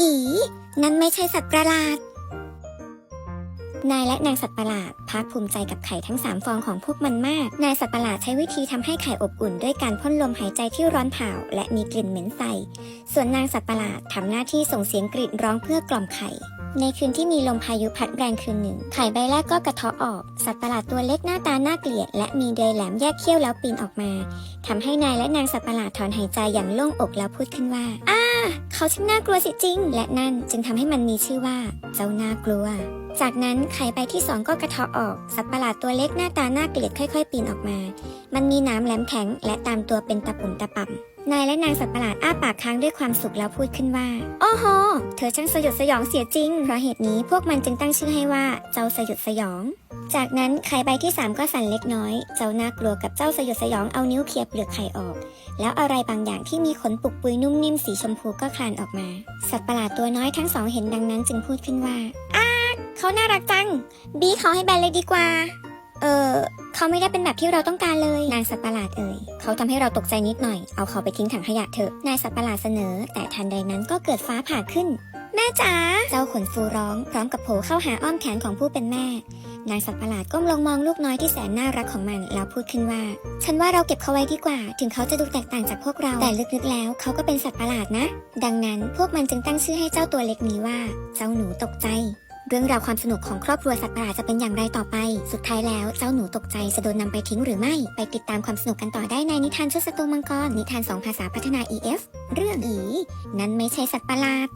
อี นั่นไม่ใช่สัตว์ประหลาด นายและนางสัตว์ประหลาดภาคภูมิใจกับไข่ทั้งสามฟองของพวกมันมาก นายสัตว์ประหลาดใช้วิธีทำให้ไข่อบอุ่นด้วยการพ่นลมหายใจที่ร้อนเผาและมีกลิ่นเหม็นใส ส่วนนางสัตว์ประหลาดทำหน้าที่ส่งเสียงกรีดร้องเพื่อกล่อมไข่ ในคืนที่มีลมพายุพัดแรงคืนหนึ่ง ไข่ใบแรกก็กระเทาะออก สัตว์ประหลาดตัวเล็กหน้าตาน่าเกลียด และมีเดยแหลมแยกเขี้ยวแล้วปีนออกมาทำให้นายและนางสัตว์ประหลาดถอนหายใจอย่างโล่งอกแล้วพูดขึ้นว่า อ้า เขาช่างน่ากลัวสิจริง และนั่นจึงทำให้มันมีชื่อว่า เจ้าน่ากลัว จากนั้นไข่ใบที่สองก็กระเทาะออก สัตว์ประหลาดตัวเล็กหน้าตาน่าเกลียดค่อย ๆ ปีนออกมา มันมีหน้ำแหลมแข็งและตามตัวเป็นตะปุ่มตะป่ำ นายและนางสัตว์ประหลาดอ้าปากค้างด้วยความสุขแล้วพูดขึ้นว่า โอ้โห เธอช่างสยดสยองเสียจริง เพราะเหตุนี้พวกมันจึงตั้งชื่อให้ว่าเจ้าสยดสยอง จากนั้นไข่ใบที่สามก็สั่นเล็กน้อย เจ้าน่ากลัวกับเจ้าสยดสยองเอานิ้วเคียบเปลือกไข่ออก แล้วอะไรบางอย่างที่มีขนปุกปุยนุ่มนิ่มสีชมพูก็คลานออกมา สัตว์ประหลาดตัวน้อยทั้งสองเห็นดังนั้นจึงพูดขึ้นว่าอ้าเขาน่ารักจัง บีเขาให้แบนเลยดีกว่า เออ เขาไม่ได้เป็นแบบที่เราต้องการเลย นางสัตว์ประหลาดเอ่ย เขาทำให้เราตกใจนิดหน่อย เอาเขาไปทิ้งถังขยะเถอะ นายสัตว์ประหลาดเสนอ แต่ทันใดนั้นก็เกิดฟ้าผ่าขึ้น แม่จ๋า เจ้าขนฟูร้อง พร้อมกับโผล่เข้าหาอ้อมแขนของผู้เป็นแม่ นางสัตว์ประหลาดก้มลงมองลูกน้อยที่แสนน่ารักของมัน แล้วพูดขึ้นว่า ฉันว่าเราเก็บเขาไว้ดีกว่า ถึงเขาจะดูแตกต่างจากพวกเรา แต่ลึกๆแล้วเขาก็เป็นสัตว์ประหลาดนะ ดังนั้นพวกมันจึงตั้งชื่อให้เจ้าตัวเล็กนี้ว่า เจ้าหนูตกใจ เรื่องราวความสนุกของครอบครัวสัตว์ประหลาดจะเป็นอย่างไรต่อไป สุดท้ายแล้วเจ้าหนูตกใจจะโดนนำไปทิ้งหรือไม่ ไปติดตามความสนุกกันต่อได้ในนิทานชุดสตูมังกร นิทานสองภาษาพัฒนา EF เรื่องอี นั้นไม่ใช่สัตว์ประหลาด